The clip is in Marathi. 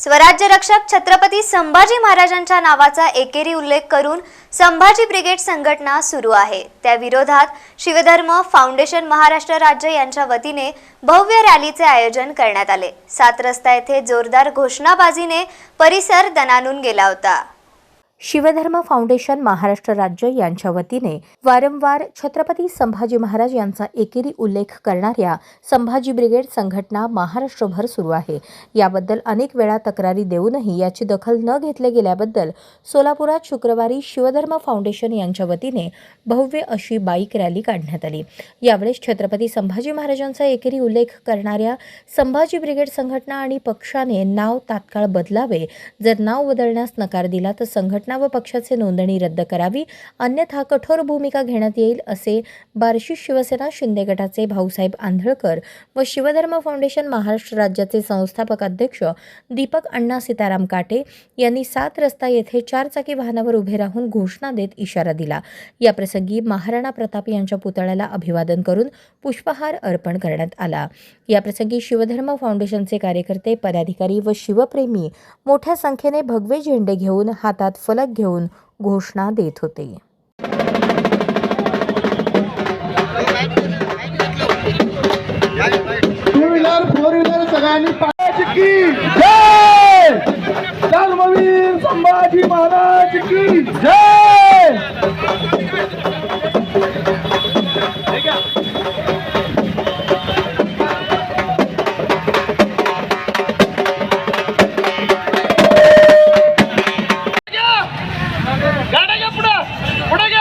स्वराज्य रक्षक छत्रपती संभाजी महाराजांच्या नावाचा एकेरी उल्लेख करून संभाजी ब्रिगेड संघटना सुरू आहे. त्या विरोधात शिवधर्म फाउंडेशन महाराष्ट्र राज्य यांच्या वतीने भव्य रॅलीचे आयोजन करण्यात आले. सात रस्ता येथे जोरदार घोषणाबाजीने परिसर दणानून गेला होता. शिवधर्म फाउंडेशन महाराष्ट्र राज्य यांच्या वतीने वारंवार छत्रपती संभाजी महाराज यांचा एकेरी उल्लेख करणाऱ्या संभाजी ब्रिगेड संघटना महाराष्ट्रभर सुरू आहे. याबद्दल अनेक वेळा तक्रारी देऊनही याची दखल न घेतले गेल्याबद्दल सोलापुरात शुक्रवारी शिवधर्म फाउंडेशन यांच्या वतीने भव्य अशी बाईक रॅली काढण्यात आली. यावेळेस छत्रपती संभाजी महाराजांचा एकेरी उल्लेख करणाऱ्या संभाजी ब्रिगेड संघटना आणि पक्षाने नाव तात्काळ बदलावे. जर नाव बदलण्यास नकार दिला तर संघटना व पक्षाचे नोंदणी रद्द करावी अन्यथा कठोर भूमिका घेण्यात येईल असे बार्शी शिवसेना शिंदे गटाचे भाऊसाहेब आंधळकर व शिवधर्म फाउंडेशन महाराष्ट्र राज्याचे संस्थापक अध्यक्ष दीपक अण्णा सीताराम काटे यांनी सात रस्ता येथे चारचाकी वाहनावर उभे राहून घोषणा देत इशारा दिला. याप्रसंगी महाराणा प्रताप यांच्या पुतळ्याला अभिवादन करून पुष्पहार अर्पण करण्यात आला. याप्रसंगी शिवधर्म फाउंडेशनचे कार्यकर्ते पदाधिकारी व शिवप्रेमी मोठ्या संख्येने भगवे झेंडे घेऊन हातात फलक फलक घेऊन घोषणा देत होते. संभाजी महाराज की जय! ಗಾಡಿಗೆ ಬುಡ ಬುಡಗೆ